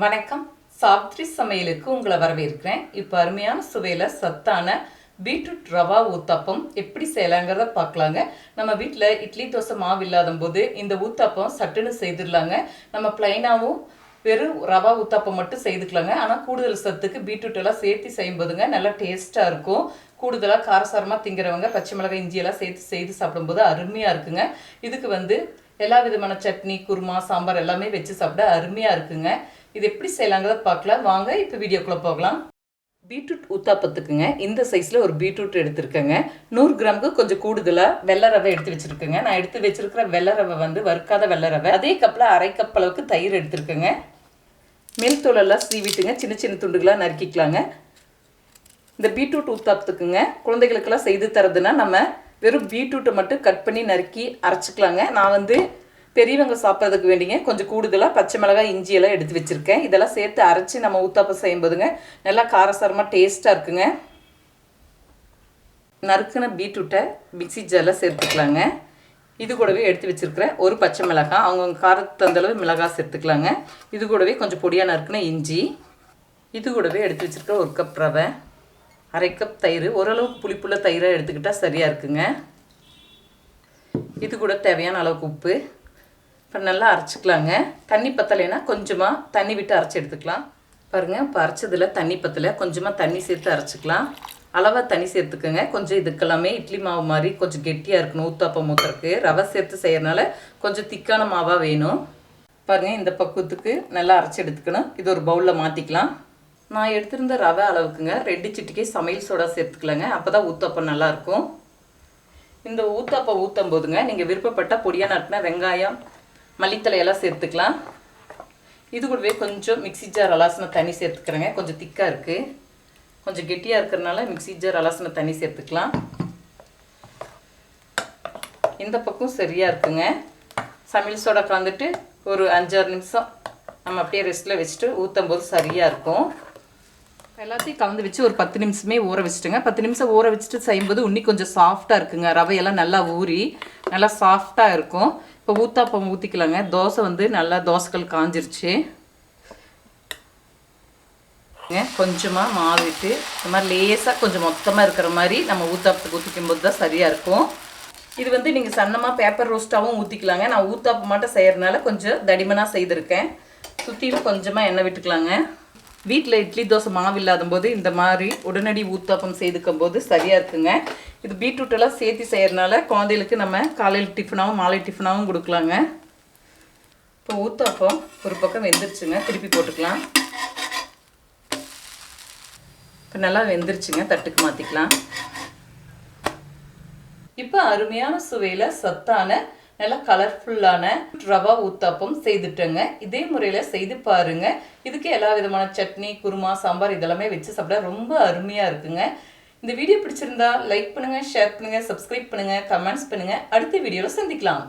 வணக்கம். சாப்திரி சமையலுக்கு உங்களை வரவேற்கிறேன். இப்போ அருமையான சுவையில் சத்தான பீட்ரூட் ரவா ஊத்தப்பம் எப்படி செய்யலாங்கிறத பார்க்கலாங்க. நம்ம வீட்டில் இட்லி தோசை மாவு இல்லாத போது இந்த ஊத்தப்பம் சட்டுன்னு செய்திடலாங்க. நம்ம பிளைனாகவும் வெறும் ரவா ஊத்தாப்பம் மட்டும் செய்துக்கலாங்க. ஆனால் கூடுதல் சத்துக்கு பீட்ரூட் எல்லாம் சேர்த்து செய்யும்போதுங்க நல்லா டேஸ்ட்டாக இருக்கும். கூடுதலாக காரசாரமாக திங்கிறவங்க பச்சை மிளகாய் இஞ்சியெல்லாம் சேர்த்து செய்து சாப்பிடும்போது அருமையாக இருக்குங்க. இதுக்கு வந்து எல்லா விதமான சட்னி குருமா சாம்பார் எல்லாமே வச்சு சாப்பிட அருமையாக இருக்குங்க. இது எப்படி செய்யலாங்கிறத பார்க்கலாம். வாங்க இப்போ வீடியோக்குள்ளே போகலாம். பீட்ரூட் ஊத்தாப்பத்துக்குங்க. இந்த சைஸில் ஒரு பீட்ரூட் எடுத்திருக்கேங்க. நூறு கிராமுக்கு கொஞ்சம் கூடுதலாக வெள்ளை ரவை எடுத்து வச்சுருக்கேங்க. நான் எடுத்து வச்சிருக்கிற வெள்ளை ரவை வந்து வறுக்காத வெள்ளை ரவை. அதே கப்பில் அரை கப் அளவுக்கு தயிர் எடுத்திருக்கேங்க. மில் தோலெல்லாம் சீவிட்டுங்க. சின்ன சின்ன துண்டுகளாக நறுக்கிக்கலாங்க. இந்த பீட்ரூட் ஊத்தாப்பத்துக்குங்க. குழந்தைகளுக்கெல்லாம் செய்து தரதுன்னா நம்ம வெறும் பீட்ரூட்டை மட்டும் கட் பண்ணி நறுக்கி அரைச்சிக்கலாங்க. நான் வந்து பெரியவங்க சாப்பிட்றதுக்கு வேண்டிங்க. கொஞ்சம் கூடுதலாக பச்சை மிளகாய் இஞ்சியெல்லாம் எடுத்து வச்சுருக்கேன். இதெல்லாம் சேர்த்து அரைச்சி நம்ம ஊத்தாப்பம் செய்யும்போதுங்க நல்லா காரசாரமாக டேஸ்ட்டாக இருக்குங்க. நறுக்குன பீட்ரூட்டை மிக்சி ஜாரில் சேர்த்துக்கலாங்க. இது கூடவே எடுத்து வச்சுருக்கிற ஒரு பச்சை மிளகாய் அவங்கவுங்க காரத்துக்கு தந்தளவு மிளகாய் சேர்த்துக்கலாங்க. இது கூடவே கொஞ்சம் பொடியாக நறுக்குன இஞ்சி. இது கூடவே எடுத்து வச்சுருக்கேன் ஒரு கப் ரவை. அரை கப் தயிர் ஓரளவுக்கு புளிப்புள்ள தயிராக எடுத்துக்கிட்டால் சரியாக இருக்குங்க. இது கூட தேவையான அளவுக்கு உப்பு. இப்போ நல்லா அரைச்சிக்கலாங்க. தண்ணி பத்தலைன்னா கொஞ்சமாக தண்ணி விட்டு அரைச்சி எடுத்துக்கலாம். பாருங்கள் இப்போ அரைச்சதில் தண்ணி பத்தலை. கொஞ்சமாக தண்ணி சேர்த்து அரைச்சிக்கலாம். அளவாக தண்ணி சேர்த்துக்கோங்க. கொஞ்சம் இதுக்கெல்லாமே இட்லி மாவு மாதிரி கொஞ்சம் கெட்டியாக இருக்கணும். ஊத்தாப்பம் ஊற்றுறக்கு ரவை சேர்த்து செய்கிறனால கொஞ்சம் திக்கான மாவாக வேணும். பாருங்கள் இந்த பக்குவத்துக்கு நல்லா அரைச்சி எடுத்துக்கணும். இது ஒரு பவுலில் மாற்றிக்கலாம் நான் எடுத்திருந்த ரவை அளவுக்குங்க. ரெண்டு சிட்டிக்கே சமையல் சோடா சேர்த்துக்கலங்க. அப்போ தான் ஊத்தப்பம் நல்லாயிருக்கும். இந்த ஊத்தப்பம் ஊற்றும் போதுங்க நீங்கள் விருப்பப்பட்ட பொடியாக நட்டின வெங்காயம் மல்லித்தலையெல்லாம் சேர்த்துக்கலாம். இது கூடவே கொஞ்சம் மிக்சி ஜார் அலாசின தண்ணி சேர்த்துக்கிறேங்க. கொஞ்சம் திக்காக இருக்குது கொஞ்சம் கெட்டியாக இருக்கிறனால மிக்சி ஜார் அலாசின தண்ணி சேர்த்துக்கலாம். இந்த பக்கம் சரியாக இருக்குங்க. சமையல் சோடா கலந்துட்டு ஒரு அஞ்சாறு நிமிஷம் நம்ம அப்படியே ரெஸ்ட்டில் வச்சுட்டு ஊற்றும் போது சரியாக இருக்கும். எல்லாத்தையும் கலந்து வச்சு ஒரு பத்து நிமிஷமே ஊற வச்சுட்டுங்க. பத்து நிமிஷம் ஊற வச்சுட்டு செய்யும்போது உன்னி கொஞ்சம் சாஃப்டாக இருக்குங்க. ரவையெல்லாம் நல்லா ஊறி நல்லா சாஃப்டாக இருக்கும். இப்போ ஊத்தாப்பம் ஊற்றிக்கலாங்க தோசை வந்து நல்லா தோசைகள் காஞ்சிருச்சு. கொஞ்சமாக மாவிட்டு இந்த மாதிரி லேசாக கொஞ்சம் மொத்தமாக இருக்கிற மாதிரி நம்ம ஊத்தாப்பத்துக்கு ஊற்றிக்கும் போது தான் சரியாக இருக்கும். இது வந்து நீங்கள் சன்னமாக பேப்பர் ரோஸ்ட்டாகவும் ஊற்றிக்கலாங்க நான் ஊத்தாப்பம் மட்டும் செய்கிறதுனால கொஞ்சம் தடிமனாக செய்திருக்கேன். சுற்றிலும் கொஞ்சமாக எண்ணெய் விட்டுக்கலாங்க. வீட்டில் இட்லி தோசை மாவு இல்லாத போது இந்த மாதிரி உடனடி ஊத்தாப்பம் செய்துக்கும் போது சரியாக இருக்குங்க. இது பீட்ரூட்டெல்லாம் சேர்த்து செய்கிறனால குழந்தைகளுக்கு நம்ம காலையில் டிஃபனாகவும் மாலை டிஃபனாகவும் கொடுக்கலாங்க. இப்போ ஊத்தாப்பம் ஒரு பக்கம் வெந்துருச்சுங்க. திருப்பி போட்டுக்கலாம். இப்போ நல்லா வெந்துருச்சுங்க. தட்டுக்கு மாற்றிக்கலாம் இப்போ அருமையான சுவையில் சத்தான நல்லா கலர்ஃபுல்லான ரவா ஊத்தாப்பம் செய்துட்டேங்க. இதே முறையில் செய்து பாருங்க. இதுக்கு எல்லா விதமான சட்னி குருமா சாம்பார் இதெல்லாமே வச்சு சாப்பிட ரொம்ப அருமையாக இருக்குங்க. இந்த வீடியோ பிடிச்சிருந்தா லைக் பண்ணுங்கள் ஷேர் பண்ணுங்கள் சப்ஸ்கிரைப் பண்ணுங்கள் கமெண்ட்ஸ் பண்ணுங்கள் அடுத்த வீடியோவில் சந்திக்கலாம்.